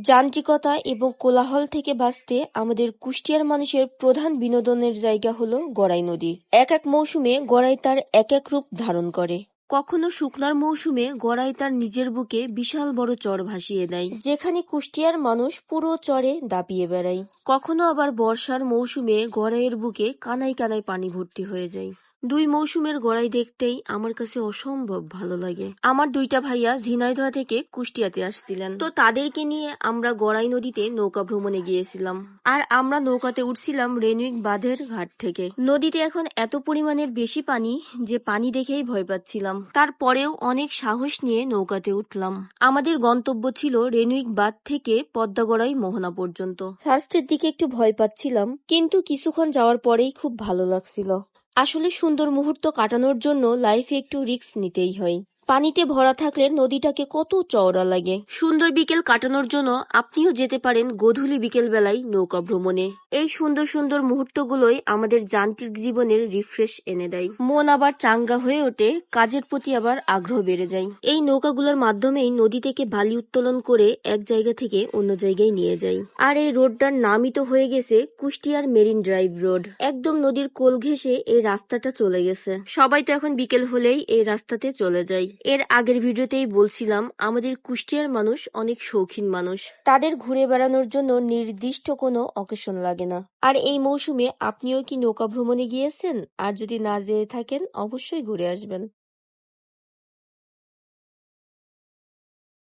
যান্ত্রিকতা এবং কোলাহল থেকে বাঁচতে আমাদের কুষ্টিয়ার মানুষের প্রধান বিনোদনের জায়গা হল গড়াই নদী। এক এক মৌসুমে গড়াই তার এক এক রূপ ধারণ করে। কখনো শুকনার মৌসুমে গড়াই তার নিজের বুকে বিশাল বড় চর ভাসিয়ে দেয়, যেখানে কুষ্টিয়ার মানুষ পুরো চরে দাপিয়ে বেড়ায়। কখনো আবার বর্ষার মৌসুমে গড়াইয়ের বুকে কানাই কানায় পানি ভর্তি হয়ে যায়। দুই মৌসুমের গড়াই দেখতেই আমার কাছে অসম্ভব ভালো লাগে। আমার দুইটা ভাইয়া ঝিনাইদহ থেকে কুষ্টিয়াতে আসছিলেন। তো তাদেরকে নিয়ে আমরা গড়াই নদীতে নৌকা ভ্রমণে গিয়েছিলাম। আর আমরা নৌকাতে উঠছিলাম রেনুইক বাঁধের ঘাট থেকে। নদীতে এখন এত পরিমাণের বেশি পানি যে পানি দেখেই ভয় পাচ্ছিলাম। তারপরেও অনেক সাহস নিয়ে নৌকাতে উঠলাম। আমাদের গন্তব্য ছিল রেনুইক বাঁধ থেকে পদ্মাগড়াই মোহনা পর্যন্ত। ফার্স্টের দিকে একটু ভয় পাচ্ছিলাম, কিন্তু কিছুক্ষণ যাওয়ার পরেই খুব ভালো লাগছিল। আসলে সুন্দর মুহূর্ত কাটানোর জন্য লাইফে একটু রিস্ক নিতেই হয়। পানিতে ভরা থাকলে নদীটাকে কত চওড়া লাগে। সুন্দর বিকেল কাটানোর জন্য আপনিও যেতে পারেন গধূলি বিকেল বেলায় নৌকা ভ্রমণে। এই সুন্দর সুন্দর মুহূর্তগুলোই আমাদের যান্ত্রিক জীবনের রিফ্রেশ এনে দেয়। মন আবার চাঙ্গা হয়ে ওঠে, কাজের প্রতি আবার আগ্রহ বেড়ে যায়। এই নৌকাগুলোর মাধ্যমেই নদী থেকে বালি উত্তোলন করে এক জায়গা থেকে অন্য জায়গায় নিয়ে যায়। আর এই রোডটার নামই তো হয়ে গেছে কুষ্টিয়ার মেরিন ড্রাইভ রোড। একদম নদীর কোল ঘেঁষে এই রাস্তাটা চলে গেছে। সবাই তো এখন বিকেল হলেই এই রাস্তাতে চলে যায়। এর আগের ভিডিওতেই বলছিলাম, আমাদের কুষ্টিয়ার মানুষ অনেক শৌখিন মানুষ। তাদের ঘুরে বেড়ানোর জন্য নির্দিষ্ট কোনো অকেশন লাগে না। আর এই মৌসুমে আপনিও কি নৌকা ভ্রমণে গিয়েছেন? আর যদি না যেয়ে থাকেন, অবশ্যই ঘুরে আসবেন।